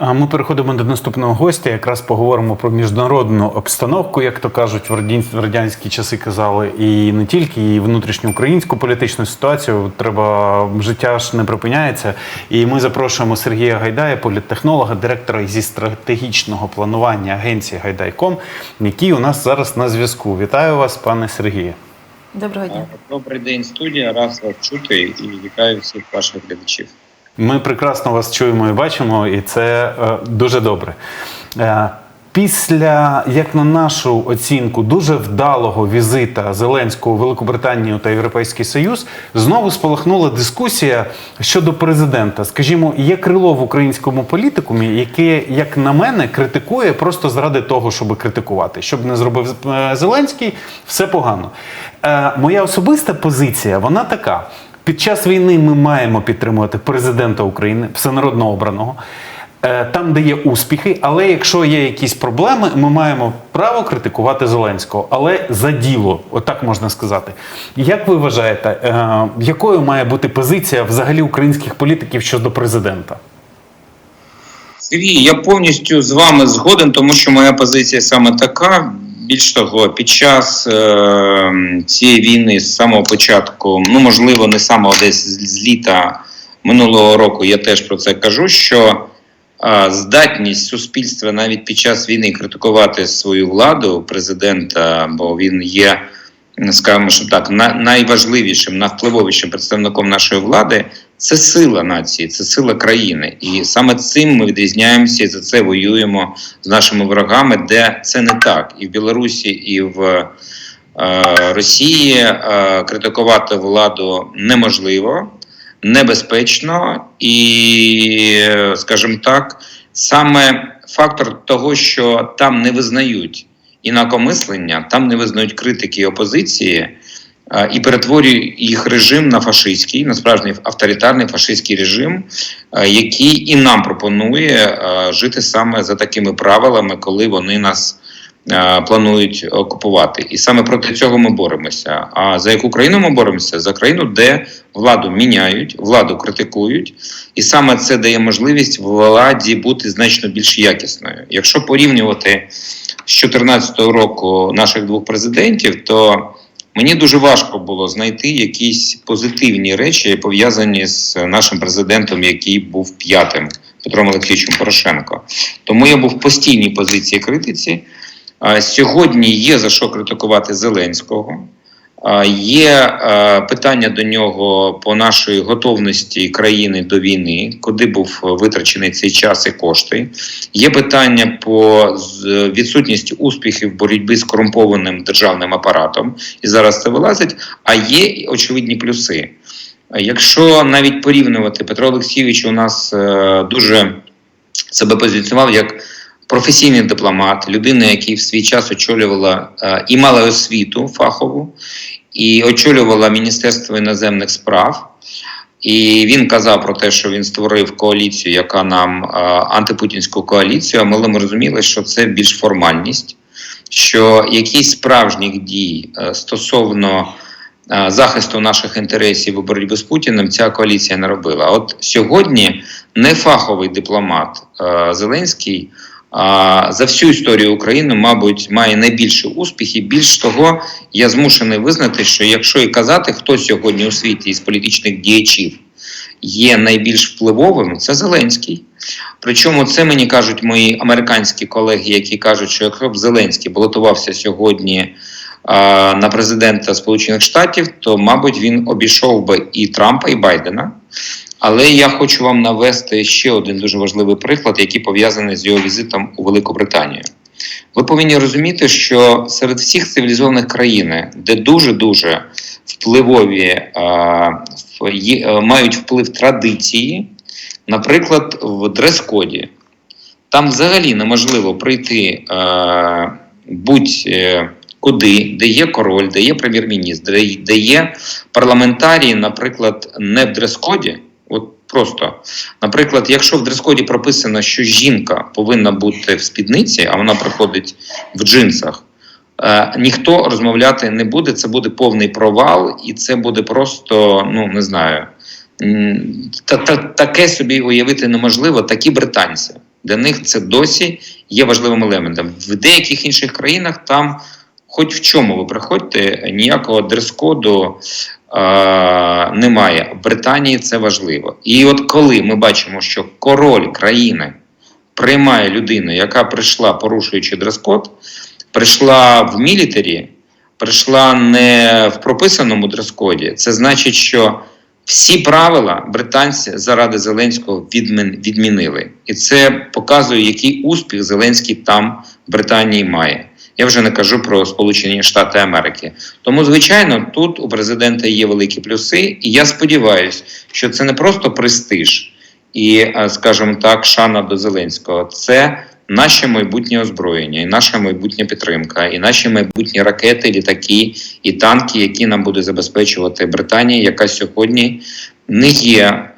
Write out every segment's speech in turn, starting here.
Ми переходимо до наступного гостя. Якраз поговоримо про міжнародну обстановку, як то кажуть, в радянсь- в радянські часи казали, і не тільки, і внутрішню українську політичну ситуацію. Треба життя ж не припиняється. І ми запрошуємо Сергія Гайдая, політтехнолога, директора зі стратегічного планування агенції Гайдайком, який у нас зараз на зв'язку. Вітаю вас, пане Сергію. Доброго дня. Добрий день, студія. Рад вас чути і вітаю всіх ваших глядачів. Ми прекрасно вас чуємо і бачимо, і це е, дуже добре. Е, Після, як на нашу оцінку, дуже вдалого візита Зеленського у Великобританію та Європейський Союз знову спалахнула дискусія щодо президента. Скажімо, є крило в українському політикумі, яке, як на мене, критикує просто заради того, щоб критикувати. Щоб не зробив е, Зеленський, все погано. Моя особиста позиція, вона така. Під час війни ми маємо підтримувати президента України, всенародно обраного, е, там, де є успіхи. Але якщо є якісь проблеми, ми маємо право критикувати Зеленського, але за діло, отак можна сказати. Як ви вважаєте, е, якою має бути позиція взагалі українських політиків щодо президента? Сергій, я повністю з вами згоден, тому що моя позиція саме така. Більш того, під час е, цієї війни з самого початку, ну можливо, не самого десь з літа минулого року, я теж про це кажу. Що е, здатність суспільства навіть під час війни критикувати свою владу, президента, бо він є, скажімо, що так, на, найважливішим, найвпливовішим представником нашої влади, це сила нації, це сила країни. І саме цим ми відрізняємося і за це воюємо з нашими ворогами, де це не так. І в Білорусі, і в е, Росії е, критикувати владу неможливо, небезпечно і, скажімо так, саме фактор того, що там не визнають інакомислення, там не визнають критики і опозиції. І перетворює їх режим на фашистський, на справжній авторитарний фашистський режим, який і нам пропонує жити саме за такими правилами, коли вони нас планують окупувати. І саме проти цього ми боремося. А за яку країну ми боремося? За країну, де владу міняють, владу критикують, і саме це дає можливість владі бути значно більш якісною. Якщо порівнювати з 2014 року наших двох президентів, то Мені дуже важко було знайти якісь позитивні речі, пов'язані з нашим президентом, який був п'ятим Петром Олексійовичем Порошенко. Тому я був в постійній позиції критиці. А Сьогодні є за що критикувати Зеленського. Є питання до нього по нашої готовності країни до війни, куди був витрачений цей час і кошти. Є питання по відсутності успіхів в боротьбі з корумпованим державним апаратом, і зараз це вилазить. А є очевидні плюси. Якщо навіть порівнювати, Петро Олексійович у нас е, дуже себе позиціонував як професійний дипломат, людина, яка в свій час очолювала е, і мала освіту фахову, і очолювала Міністерство іноземних справ. І він казав про те, що він створив коаліцію, яка нам е, антипутінську коаліцію. А ми, ми розуміли, що це більш формальність, що якісь справжніх дій е, стосовно захисту наших інтересів у боротьбі з Путіним ця коаліція не робила. От сьогодні нефаховий дипломат Зеленський за всю історію України, мабуть, має найбільше успіхів. Більш того, я змушений визнати, що якщо і казати, хто сьогодні у світі із політичних діячів є найбільш впливовим, це Зеленський. Причому це мені кажуть мої американські колеги, які кажуть, що якщо б Зеленський балотувався сьогодні на президента Сполучених Штатів, то, мабуть, він обійшов би і Трампа, і Байдена. Але я хочу вам навести ще один дуже важливий приклад, який пов'язаний з його візитом у Великобританію. Ви повинні розуміти, що серед всіх цивілізованих країн, де дуже дуже впливові е, е, мають вплив традиції, наприклад, в дрес-коді, там взагалі неможливо прийти е, будь-куди, де є король, де є прем'єр-міністр, де є парламентарії, наприклад, не в дрес-коді. Просто, наприклад, якщо в дрес-коді прописано, що жінка повинна бути в спідниці, а вона приходить в джинсах, е, ніхто розмовляти не буде. Це буде повний провал, і це буде просто, ну не знаю, та, та, таке собі уявити неможливо, такі британці. Для них це досі є важливим елементом. В деяких інших країнах там, хоч в чому ви приходьте, ніякого дрес-коду немає. В Британії це важливо. І от коли ми бачимо, що король країни приймає людину, яка прийшла, порушуючи дрес-код, прийшла в мілітарі, прийшла не в прописаному дрес-коді, це значить, що всі правила британці заради Зеленського відмінили. І це показує, який успіх Зеленський там в Британії має. Я вже не кажу про Сполучені Штати Америки. Тому, звичайно, тут у президента є великі плюси, і я сподіваюся, що це не просто престиж і, е, скажімо так, шана до Зеленського. Це наше майбутнє озброєння, і наша майбутня підтримка, і наші майбутні ракети, літаки і танки, які нам буде забезпечувати Британія, яка сьогодні не є е,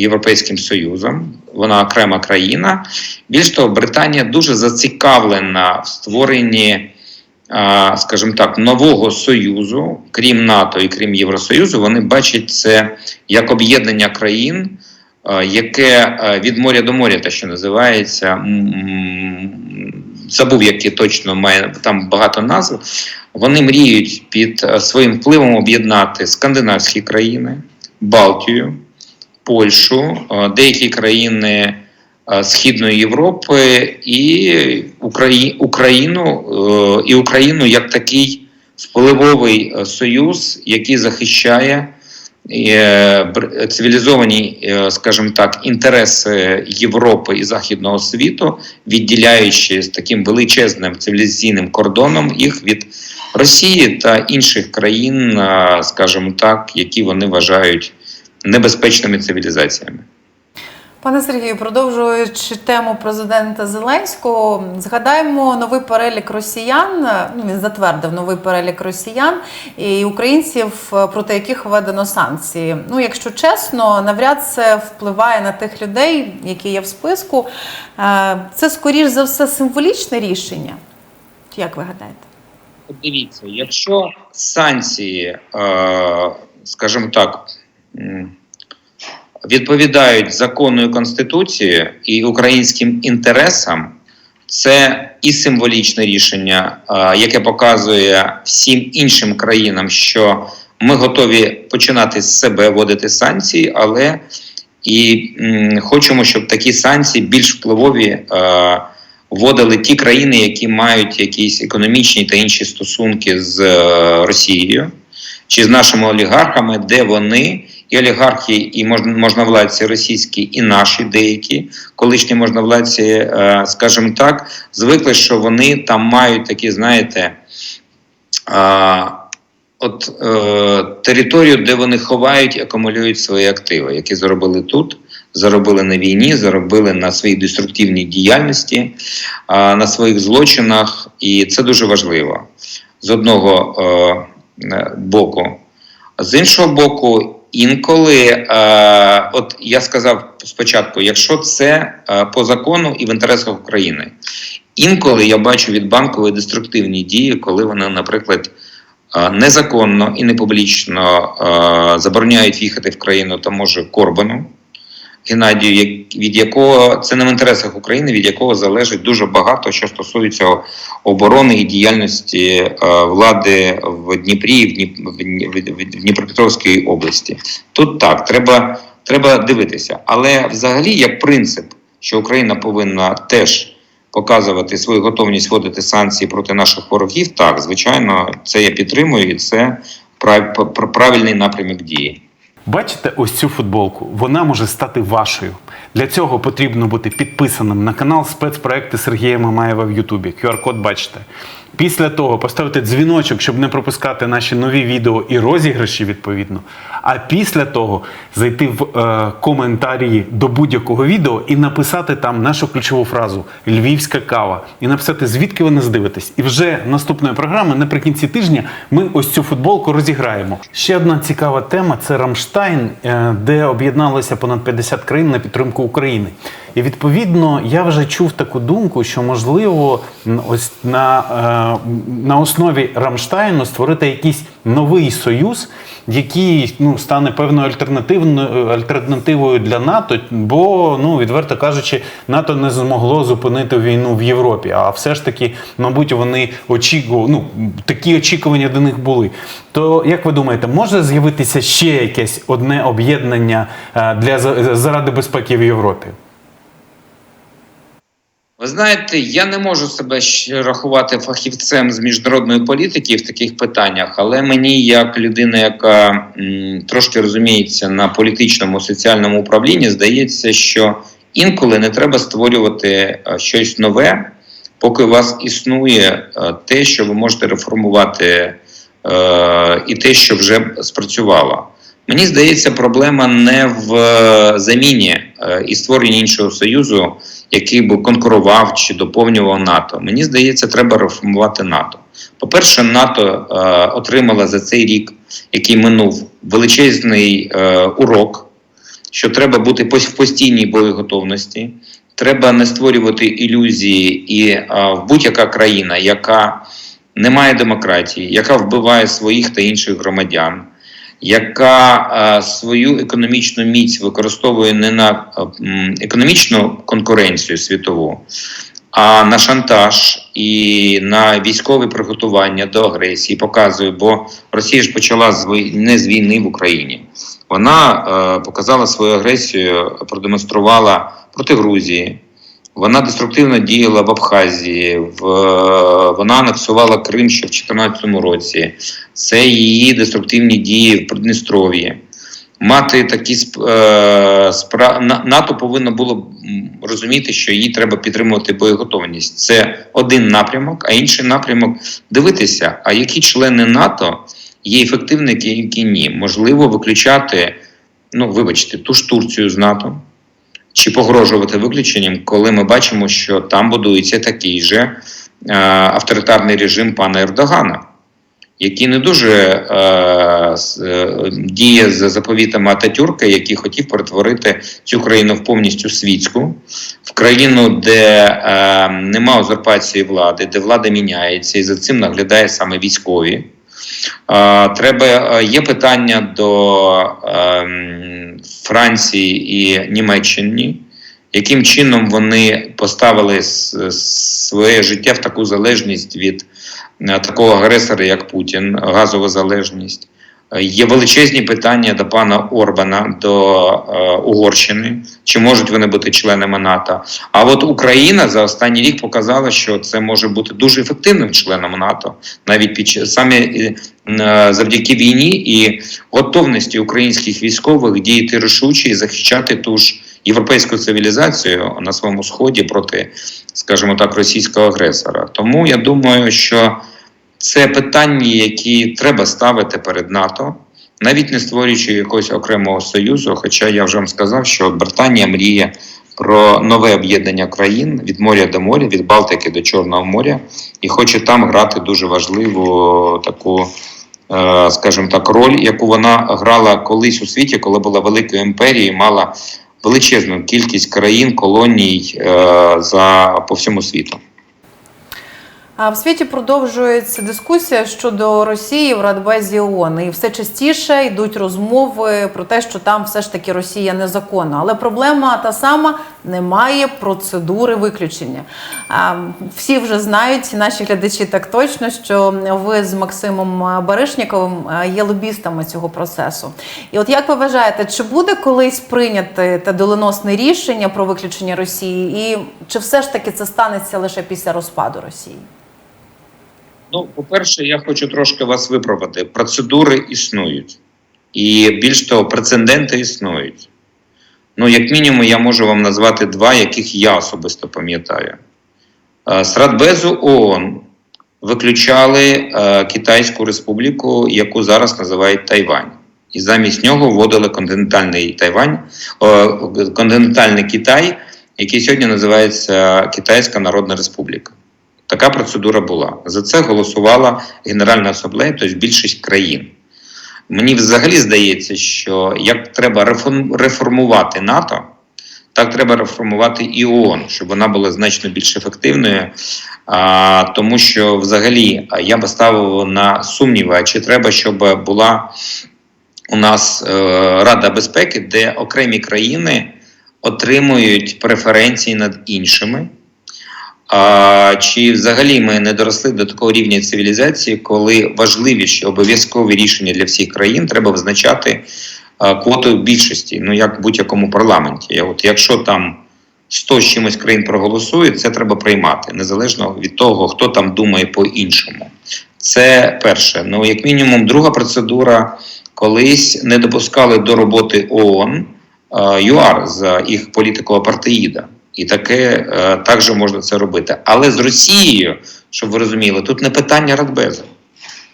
Європейським Союзом, вона окрема країна. Більш того, Британія дуже зацікавлена в створенні. Скажімо так, нового союзу, крім НАТО і крім Євросоюзу, вони бачать це як об'єднання країн, яке від моря до моря, те, що називається, забув, які точно має там багато назв. Вони мріють під е, своїм впливом об'єднати скандинавські країни, Балтію, Польщу, е, деякі країни е, Східної Європи і Україну, е, і Україну як такий впливовий союз, який захищає цивілізовані, скажімо так, інтереси Європи і Західного світу, відділяючи з таким величезним цивілізаційним кордоном їх від Росії та інших країн, скажімо так, які вони вважають небезпечними цивілізаціями. Пане Сергію, продовжуючи тему президента Зеленського, згадаємо новий перелік росіян. Ну він затвердив новий перелік росіян і українців, проти яких введено санкції. Ну, якщо чесно, навряд це впливає на тих людей, які є в списку. Е, Це скоріш за все символічне рішення. Як ви гадаєте? Дивіться, якщо санкції, е, скажімо так, відповідають закону і конституції і українським інтересам, це і символічне рішення, е, яке показує всім іншим країнам, що ми готові починати з себе вводити санкції, але і хочемо, щоб такі санкції більш впливові. Е, вводили ті країни, які мають якісь економічні та інші стосунки з е, Росією чи з нашими олігархами, де вони і олігархи, і можновладці російські, і наші деякі колишні можновладці, е, скажімо так, звикли, що вони там мають такі, знаєте. От е, територію, де вони ховають і акумулюють свої активи, які заробили тут, заробили на війні, заробили на своїй деструктивній діяльності, на своїх злочинах, і це дуже важливо з одного е, боку. З іншого боку, інколи, е, от я сказав спочатку, якщо це е, по закону і в інтересах України, інколи я бачу від банкової деструктивні дії, коли вони, наприклад, е, незаконно і непублічно е, забороняють їхати в країну тому ж Корбану. Геннадію, від якого це не в інтересах України, від якого залежить дуже багато, що стосується оборони і діяльності е, влади в Дніпрі і в, Дніп, в, Дні- в, в Дніпропетровській області. Тут так, треба, треба дивитися. Але взагалі, як принцип, що Україна повинна теж показувати свою готовність вводити санкції проти наших ворогів, так, звичайно, це я підтримую, і це прав- правильний напрямок дії. Бачите ось цю футболку? Вона може стати вашою. Для цього потрібно бути підписаним на канал спецпроекти Сергія Мамаєва в Ютубі. QR-код бачите. Після того поставити дзвіночок, щоб не пропускати наші нові відео і розіграші відповідно. А після того зайти в е, коментарі до будь-якого відео і написати там нашу ключову фразу Львівська кава. І написати, звідки ви нас дивитесь. І вже наступної програми наприкінці тижня ми ось цю футболку розіграємо. Ще одна цікава тема це Рамштайн, е, де об'єдналося понад 50 країн на підтримку України. І відповідно я вже чув таку думку, що можливо ось на, е, на основі Рамштайну створити якийсь новий союз, який ну, стане певною альтернативною альтернативою для НАТО, бо ну відверто кажучи, НАТО не змогло зупинити війну в Європі. А все ж таки, мабуть, вони очікували, ну такі очікування до них були. То як ви думаєте, може з'явитися ще якесь одне об'єднання е, для заради безпеки в Європі? Ви знаєте, я не можу себе рахувати фахівцем з міжнародної політики в таких питаннях, але мені, як людина, яка м, трошки розуміється на політичному соціальному управлінні, здається, що інколи не треба створювати е, щось нове, поки у вас існує е, те, що ви можете реформувати, е, і те, що вже спрацювало. Мені здається, проблема не в е, заміні е, і створенні іншого союзу, який би конкурував чи доповнював НАТО. Мені здається, треба реформувати НАТО. По-перше, НАТО е, отримала за цей рік, який минув, величезний урок, що треба бути в постійній боєготовності. Треба не створювати ілюзії, і в будь-яка країна, яка не має демократії, яка вбиває своїх та інших громадян, яка е, свою економічну міць використовує не на е, економічну конкуренцію світову, а на шантаж і на військове приготування до агресії показує, бо Росія ж почала з не з війни в Україні. Вона е, показала свою агресію, продемонструвала проти Грузії. Вона деструктивно діяла в Абхазії, в, вона анексувала Крим ще в 2014 році. Це її деструктивні дії в Придністров'ї. Мати такі е, спра... НАТО повинно було розуміти, що їй треба підтримувати боєготовність. Це один напрямок, а інший напрямок дивитися, а які члени НАТО є ефективними, які ні. Можливо, виключати, ну вибачте, ту ж Турцію з НАТО чи погрожувати виключенням, коли ми бачимо, що там будується такий же е, авторитарний режим пана Ердогана, який не дуже е, е, діє за заповітами Ататюрка, який хотів перетворити цю країну в повністю світську, в країну, де е, нема узурпації влади, де влада міняється, і за цим наглядає саме військові. Е, Треба е, є питання до ем, Франції і Німеччині, яким чином вони поставили своє життя в таку залежність від е, такого агресора, як Путін, газову залежність. Е, Є величезні питання до пана Орбана, до е, Угорщини, чи можуть вони бути членами НАТО. А от Україна за останній рік показала, що це може бути дуже ефективним членом НАТО, навіть під саме е, е, завдяки війні і готовності українських військових діяти рішуче і захищати ту ж європейську цивілізацію на своєму сході проти, скажімо так, російського агресора. Тому я думаю, що це питання, які треба ставити перед НАТО, навіть не створюючи якогось окремого союзу. Хоча я вже вам сказав, що Британія мріє про нове об'єднання країн від моря до моря, від Балтики до Чорного моря, і хоче там грати дуже важливу таку. е, Скажімо так, роль, яку вона грала колись у світі, коли була великою імперією, мала величезну кількість країн, колоній е, за по всьому світу. А в світі продовжується дискусія щодо Росії в Радбезі ООН. І все частіше йдуть розмови про те, що там все ж таки Росія незаконна. Але проблема та сама немає процедури виключення. А, Всі вже знають, наші глядачі так точно, що ви з Максимом Баришніковим є лобістами цього процесу. І от як ви вважаєте, чи буде колись прийняте те доленосне рішення про виключення Росії, і чи все ж таки це станеться лише після розпаду Росії? Ну, по-перше, я хочу трошки вас виправити. Процедури існують. І більш того, прецеденти існують. Ну, як мінімум, я можу вам назвати два, яких я особисто пам'ятаю. Е, З Радбезу ООН виключали е, Китайську республіку, яку зараз називають Тайвань. І замість нього вводили континентальний Тайвань, континентальний Китай, який сьогодні називається Китайська Народна Республіка. Така процедура була. За це голосувала Генеральна асамблея, тобто більшість країн. Мені взагалі здається, що як треба реформувати НАТО, так треба реформувати і ООН, щоб вона була значно більш ефективною. А, тому що взагалі я би ставив на сумніви, чи треба, щоб була у нас е, Рада безпеки, де окремі країни отримують преференції над іншими. А, чи взагалі ми не доросли до такого рівня цивілізації, коли важливіші обов'язкові рішення для всіх країн треба визначати квотою більшості, ну як в будь-якому парламенті. От якщо там 100 з чимось країн проголосують, це треба приймати, незалежно від того, хто там думає по-іншому. Це перше. Ну, як мінімум, друга процедура колись не допускали до роботи ООН ЮАР за їх політику апартеїда. І таке е, також можна це робити. Але з Росією, щоб ви розуміли, тут не питання Радбезу.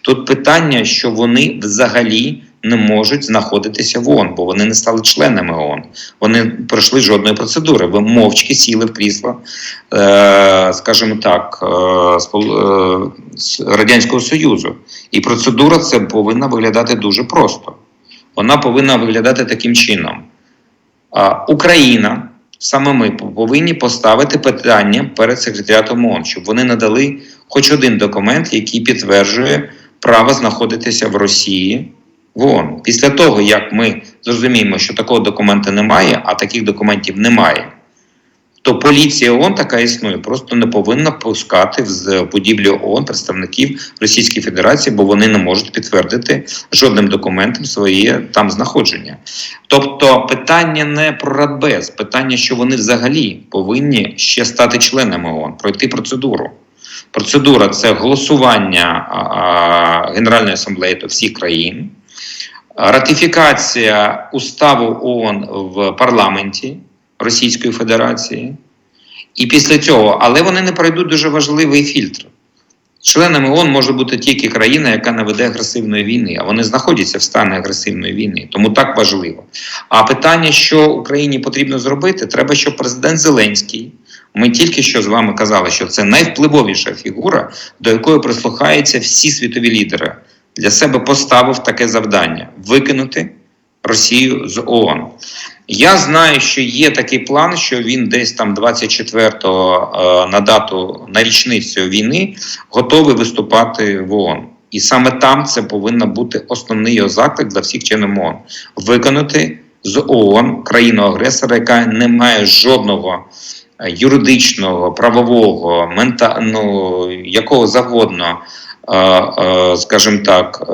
Тут питання, що вони взагалі не можуть знаходитися в ООН, бо вони не стали членами ООН. Вони пройшли жодної процедури. Ви мовчки сіли в крісло, е, скажімо так, е, Радянського Союзу. І процедура це повинна виглядати дуже просто. Вона повинна виглядати таким чином. Україна, саме ми повинні поставити питання перед секретаріатом ООН, щоб вони надали хоч один документ, який підтверджує право знаходитися в Росії в ООН. Після того, як ми зрозуміємо, що такого документу немає, а таких документів немає, то поліція ООН така існує, просто не повинна пускати з- будівлю ООН представників Російської Федерації, бо вони не можуть підтвердити жодним документом своє там знаходження. Тобто питання не про Радбез, питання, що вони взагалі повинні ще стати членами ООН, пройти процедуру. Процедура це голосування Генеральної асамблеї та всіх країн, ратифікація уставу ООН в парламенті Російської Федерації. І після цього, але вони не пройдуть дуже важливий фільтр. Членами ООН може бути тільки країна, яка не веде агресивної війни, а вони знаходяться в стані агресивної війни. Тому так важливо. А питання, що Україні потрібно зробити, треба, щоб президент Зеленський. Ми тільки що з вами казали, що це найвпливовіша фігура, до якої прислухаються всі світові лідери. Для себе поставив таке завдання викинути Росію з ООН. Я знаю, що є такий план, що він десь там 24-го е, на дату на річницю війни готовий виступати в ООН. І саме там це повинен бути основний його заклик для всіх членів ООН. виконати з ООН країну-агресора, яка не має жодного е, юридичного, правового, мента, ну, якого завгодно, е, скажімо так,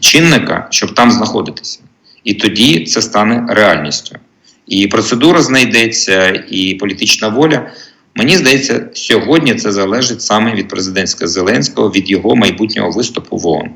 чинника, щоб там знаходитися. І тоді це стане реальністю. І процедура знайдеться, і політична воля. Мені здається, сьогодні це залежить саме від президентського Зеленського, від його майбутнього виступу в ООН.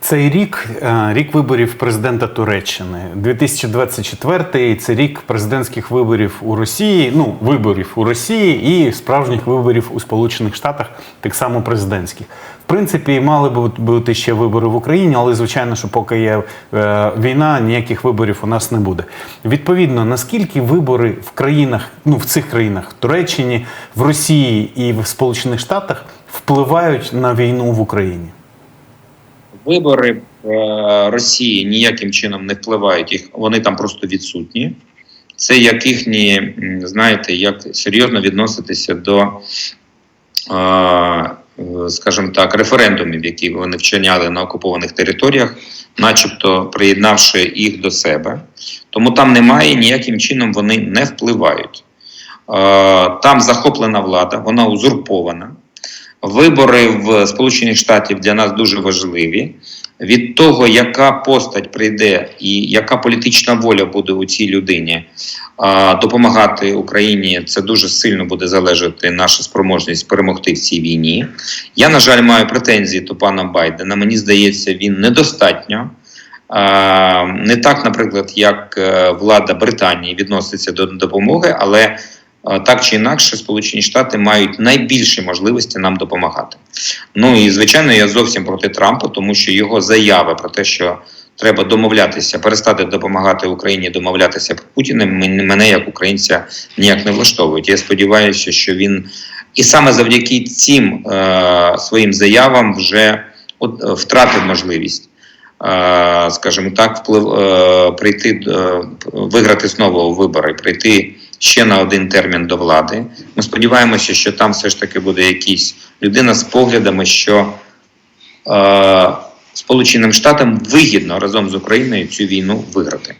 Цей рік е, рік виборів президента Туреччини. 2024 це рік президентських виборів у Росії. Ну, виборів у Росії і справжніх виборів у Сполучених Штатах, так само президентських. В принципі, мали б бути ще вибори в Україні, але звичайно, що поки є е, війна, ніяких виборів у нас не буде. Відповідно, наскільки вибори в країнах, ну в цих країнах, в Туреччині, в Росії і в Сполучених Штатах впливають на війну в Україні? Вибори е, Росії ніяким чином не впливають їх, вони там просто відсутні. Це як їхні, знаєте, як серйозно відноситися до, е, скажімо так, референдумів, які вони вчиняли на окупованих територіях, начебто приєднавши їх до себе. Тому там немає ніяким чином вони не впливають. Е, Там захоплена влада, вона узурпована. Вибори в Сполучених Штатів для нас дуже важливі. Від того, яка постать прийде і яка політична воля буде у цій людині допомагати Україні, це дуже сильно буде залежати наша спроможність перемогти в цій війні. Я, на жаль, маю претензії до пана Байдена. Мені здається, він недостатньо. Не так, наприклад, як е, влада Британії відноситься до допомоги, але так чи інакше, Сполучені Штати мають найбільші можливості нам допомагати. Ну і звичайно, я зовсім проти Трампа, тому що його заяви про те, що треба домовлятися, перестати допомагати Україні, домовлятися про Путіним, мен- мене як українця ніяк не влаштовують. Я сподіваюся, що він і саме завдяки цим е, своїм заявам вже от, е, втратив можливість е, скажімо так, вплив е, прийти виграти знову вибори, прийти ще на один термін до влади. Ми сподіваємося, що там все ж таки буде якась людина з поглядами, що е, Сполученим Штатам вигідно разом з Україною цю війну виграти.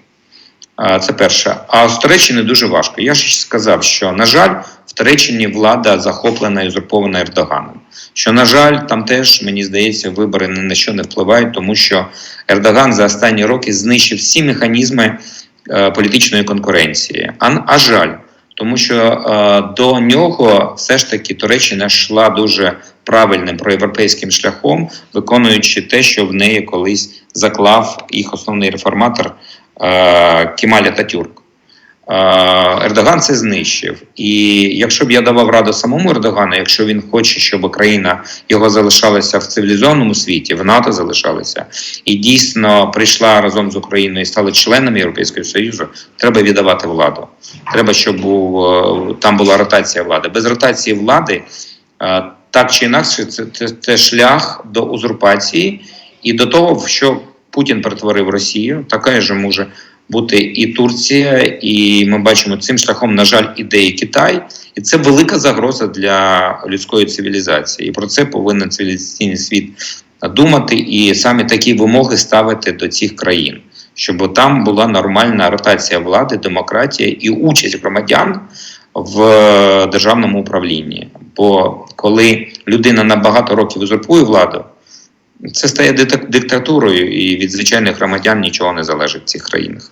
Е, Це перше. А з Туреччини дуже важко. Я ж сказав, що на жаль, в Туреччині влада захоплена і узурпована Ердоганом. Що, на жаль, там теж мені здається, вибори ні на що не впливають, тому що Ердоган за останні роки знищив всі механізми політичної конкуренції. А, а жаль, тому що е, до нього все ж таки Туреччина йшла дуже правильним проєвропейським шляхом, виконуючи те, що в неї колись заклав їх основний реформатор е, Кемаль Ататюрк. Ердоган це знищив. І якщо б я давав раду самому Ердогану, якщо він хоче, щоб Україна його залишалася в цивілізованому світі, в НАТО залишалася, і дійсно прийшла разом з Україною і стала членом Європейського Союзу, треба віддавати владу. Треба, щоб е, там була ротація влади. Без ротації влади, е, так чи інакше, це, це, це шлях до узурпації і до того, що Путін перетворив Росію, така ж може бути і Турція, і ми бачимо цим шляхом, на жаль, іде і Китай, і це велика загроза для людської цивілізації. І про це повинен цивілізаційний світ думати і саме такі вимоги ставити до цих країн, щоб там була нормальна ротація влади, демократія і участь громадян в державному управлінні. Бо коли людина на багато років узурпує владу, це стає диктатурою, і від звичайних громадян нічого не залежить в цих країнах.